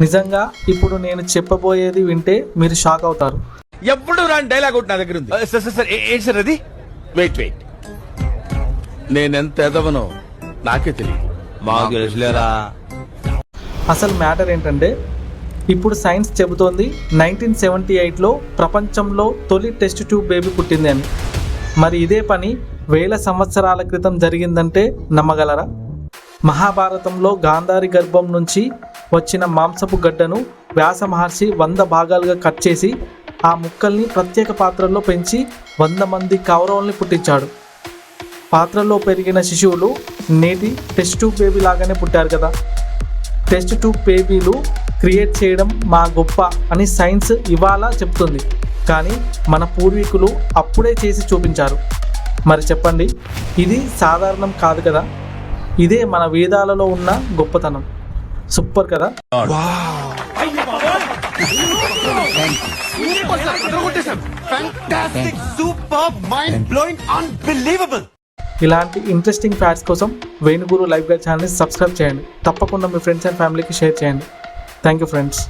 నిజంగా ఇప్పుడు నేను చెప్పబోయేది వింటే మీరు షాక్ అవుతారు. ఎప్పుడు రాని డైలాగ్ ఒకటి నా దగ్గర ఉంది. సార్ సార్ సార్ ఏ- ఏంటి సార్ అది? వెయిట్ వెయిట్ నేనెంత ఎదవనో నాకే తెలియదు. మాకు తెలుసులేరా? అసలు మ్యాటర్ ఏంటంటే ఇప్పుడు సైన్స్ చెబుతోంది నైన్టీన్ సెవెంటీ ఎయిట్లో ప్రపంచంలో తొలి టెస్ట్ ట్యూబ్ బేబీ పుట్టింది అని. మరి ఇదే పని వేల సంవత్సరాల క్రితం జరిగిందంటే నమ్మగలరా? మహాభారతంలో గాంధారి గర్భం నుంచి వచ్చిన మాంసపు గడ్డను వ్యాస మహర్షి వంద భాగాలుగా కట్ చేసి ఆ ముక్కల్ని ప్రత్యేక పాత్రల్లో పెంచి వంద మంది కౌరవుల్ని పుట్టించాడు. పాత్రలో పెరిగిన శిశువులు నేటి టెస్ట్ ట్యూబ్ బేబీ లాగానే పుట్టారు కదా. టెస్ట్ ట్యూబ్ బేబీలు క్రియేట్ చేయడం మా గొప్ప అని సైన్స్ ఇవాళ చెప్తుంది. కానీ మన పూర్వీకులు అప్పుడే చేసి చూపించారు. మరి చెప్పండి ఇది సాధారణం కాదు కదా? ఇదే మన వేదాలలో ఉన్న గొప్పతనం. సూపర్ కదా? ఇలాంటి ఇంట్రెస్టింగ్ ఫ్యాక్ట్స్ కోసం వేణుగురు లైవ్ గైడ్ ఛానల్ని సబ్స్క్రైబ్ చేయండి. తప్పకుండా మీ ఫ్రెండ్స్ అండ్ ఫ్యామిలీకి షేర్ చేయండి. Thank you friends